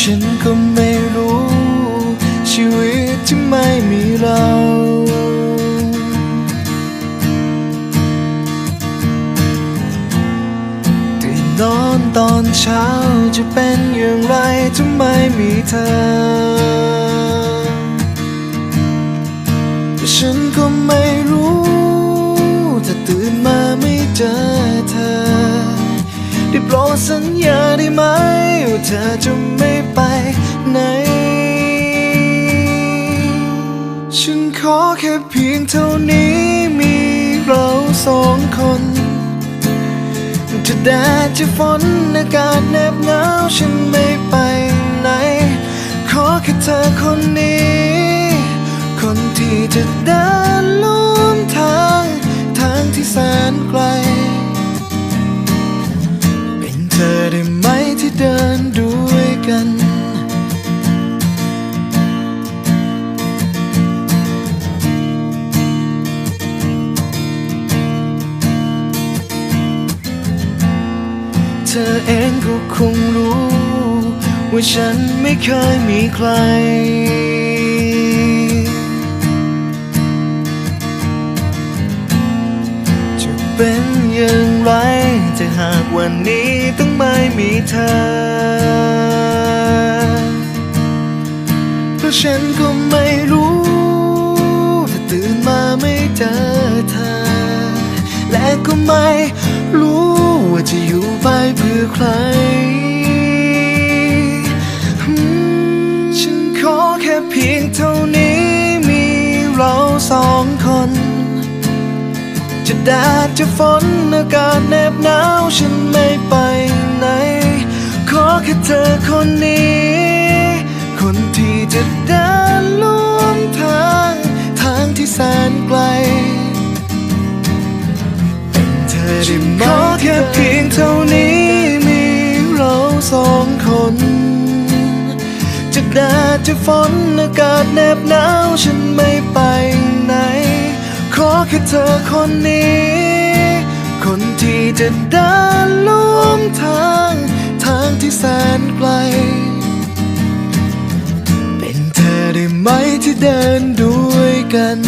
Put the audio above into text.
ฉันก็ไม่รู้ ชีวิตที่ไม่มีเรา ตื่นนอนตอนเช้าจะเป็นอย่างไรถ้าไม่มีเธอ ฉันก็ไม่รู้ ถ้าตื่นมาไม่เจอเธอ ได้โปรดสัญญาได้ไหมว่าเธอจะไม่ไปไหน ฉันขอแค่เพียงเท่านี้มีเราสองคน จะแดดจะฝนอากาศแนบหนาวฉันไม่ไปไหน ขอแค่เธอคนนี้ คนที่จะเดินร่วมทาง ทางที่แสนไกล ธอได้ไหมที่เดินด้วยกัน เธอเองก็คงรู้ ว่าฉันไม่เคยมีใคร จะเป็นอย่างไรถ้าหากวันนี้ มีเธอ เพราะฉันก็ไม่รู้ถ้าตื่นมาไม่เจอเธอ และก็ไม่รู้ว่าจะอยู่ไปเพื่อใคร ฉันขอแค่เพียงเท่านี้มีเราสองคนจะแดดจะฝนอากาศแนบหนาวฉันไม่ไป ไหน ขอแค่เธอคนนี้ คนที่จะเดินร่วมทาง ทางที่แสนไกลเป็นเธอได้มขอแค่เพียงเท่านี้มีเราสองคน จะแดดจะฝนอากาศแนบหนาวฉันไม่ไปไหน ขอแค่เธอคนนี้ คนที่จะเดินร่วมทางทาง ที่แสนไกล เป็นเธอได้ไหมที่เดินด้วยกัน